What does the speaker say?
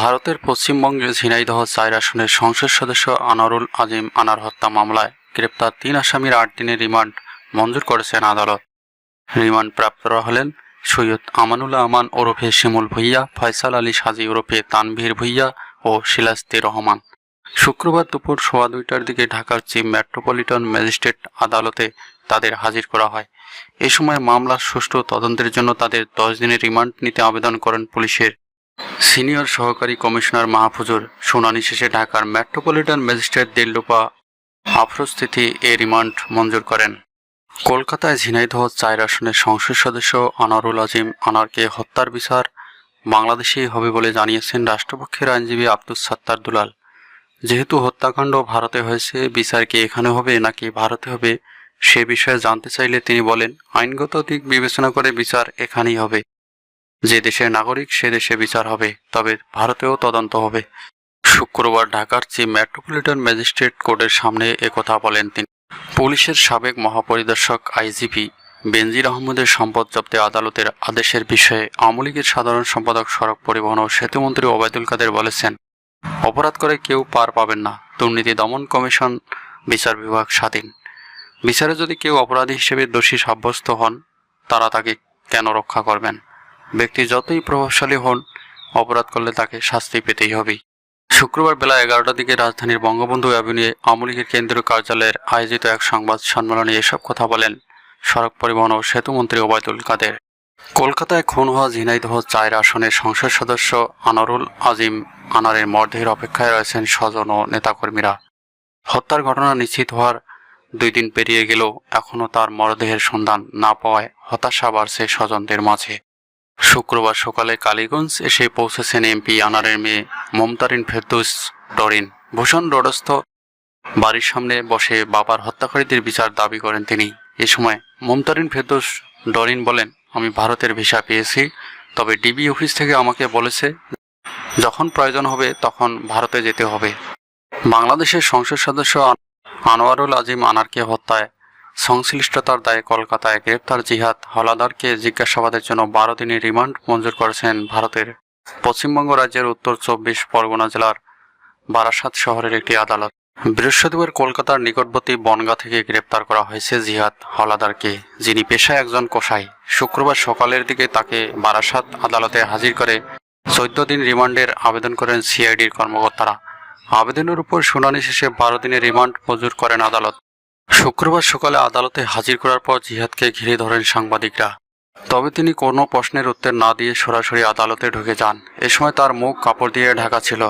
ভারতের পশ্চিমবঙ্গে ঝিনাইদহ চার আসনের সংসদ সদস্য আনারুল আজিম আনার হত্যা মামলায় গ্রেপ্তার তিন আসামির আট দিনের রিমান্ড মঞ্জুর করেছেন আদালত। রিমান্ড প্রাপ্তরা হলেন সৈয়দ আমানুল্লাহ আমান ওরফে শিমুল ভুইয়া, ফয়সাল আলী সাজি ওরফে তানভীর ভুইয়া ও শিলাস্তি রহমান। শুক্রবার দুপুর সোয়া দুইটার দিকে ঢাকার চিফ মেট্রোপলিটন ম্যাজিস্ট্রেট আদালতে তাদের হাজির করা হয়। এ সময় মামলার সুষ্ঠু তদন্তের জন্য তাদের দশ দিনের রিমান্ড নিতে আবেদন করেন পুলিশের সিনিয়র সহকারী কমিশনার মাহফুজুর শুনানি শেষে ঢাকার মেট্রোপলিটন ম্যাজিস্ট্রেট দিল্লুপা আফরোস্থিতি এ রিমান্ড মঞ্জুর করেন। কলকাতায় ঝিনাইদহ চার আসনের সংসদ সদস্য আনারুল আজিম আনারকে হত্যার বিচার বাংলাদেশেই হবে বলে জানিয়েছেন রাষ্ট্রপক্ষের আইনজীবী আব্দুল সাত্তার দুলাল। যেহেতু হত্যাকাণ্ড ভারতে হয়েছে, বিচার কি এখানে হবে নাকি ভারতে হবে সে বিষয়ে জানতে চাইলে তিনি বলেন, আইনগত দিক বিবেচনা করে বিচার এখানেই হবে। যে দেশের নাগরিক, সে দেশে বিচার হবে, তবে ভারতেও তদন্ত হবে। শুক্রবার ঢাকার চিফ মেট্রোপলিটন ম্যাজিস্ট্রেট কোর্টের সামনে একথা বলেন তিনি। পুলিশের সাবেক মহাপরিদর্শক আইজিপি বেনজির আহমদের সম্পদ জব্দে আদালতের আদেশের বিষয়ে আওয়ামী লীগের সাধারণ সম্পাদক সড়ক পরিবহন ও সেতুমন্ত্রী ওবায়দুল কাদের বলেছেন, অপরাধ করে কেউ পার পাবেন না, দুর্নীতি দমন কমিশন, বিচার বিভাগ স্বাধীন। বিচারে যদি কেউ অপরাধী হিসেবে দোষী সাব্যস্ত হন, তারা তাকে কেন রক্ষা করবেন? ব্যক্তি যতই প্রভাবশালী হন, অপরাধ করলে তাকে শাস্তি পেতেই হবে। শুক্রবার বেলা এগারোটার দিকে রাজধানীর বঙ্গবন্ধু অ্যাভিনিউয়ে আওয়ামী লীগের কেন্দ্রীয় কার্যালয়ের আয়োজিত এক সংবাদ সম্মেলনে এসব কথা বলেন সড়ক পরিবহন ও সেতুমন্ত্রী ওবায়দুল কাদের। কলকাতায় খুন হওয়া ঝিনাইদহ চায়ের আসনের সংসদ সদস্য আনারুল আজিম আনারের মরদেহের অপেক্ষায় রয়েছেন স্বজন ও নেতাকর্মীরা। হত্যার ঘটনা নিশ্চিত হওয়ার দুই দিন পেরিয়ে গেলেও এখনও তার মরদেহের সন্ধান না পাওয়ায় হতাশা বাড়ছে স্বজনদের মাঝে। শুক্রবার সকালে কালীগঞ্জ এসে পৌঁছেছেন এমপি আনারের মেয়ে মমতারিন ফেরদৌস ডরিন। ভূষণ রোডস্থ বাড়ির সামনে বসে বাবার হত্যাকারীদের বিচার দাবি করেন তিনি। এ সময় মমতারিন ফেরদৌস ডরিন বলেন, আমি ভারতের ভিসা পেয়েছি, তবে ডিবি অফিস থেকে আমাকে বলেছে, যখন প্রয়োজন হবে তখন ভারতে যেতে হবে। বাংলাদেশের সংসদ সদস্য আনোয়ারুল আজিম আনারকে হত্যায় সংশ্লিষ্টতার দায়ে কলকাতায় গ্রেপ্তার জিহাদ হলাদারকে জিজ্ঞাসাবাদের জন্য বারো দিনের রিমান্ড মঞ্জুর করেছেন ভারতের পশ্চিমবঙ্গ রাজ্যের উত্তর চব্বিশ পরগনা জেলার বারাসাত শহরের একটি আদালত। বৃহস্পতিবার কলকাতার নিকটবর্তী বনগা থেকে গ্রেপ্তার করা হয়েছে জিহাদ হলাদারকে, যিনি পেশায় একজন কোষাই শুক্রবার সকালের দিকে তাকে বারাসাত আদালতে হাজির করে চোদ্দ দিন রিমান্ডের আবেদন করেন সিআইডির কর্মকর্তারা। আবেদনের উপর শুনানি শেষে বারো দিনের রিমান্ড মঞ্জুর করেন আদালত। শুক্রবার সকালে আদালতে হাজির করার পর জিহাদকে ঘিরে ধরেন সাংবাদিকরা। তবে তিনি কোনো প্রশ্নের উত্তর না দিয়ে সরাসরি আদালতে ঢুকে যান। এ সময় তার মুখ কাপড় দিয়ে ঢাকা ছিল।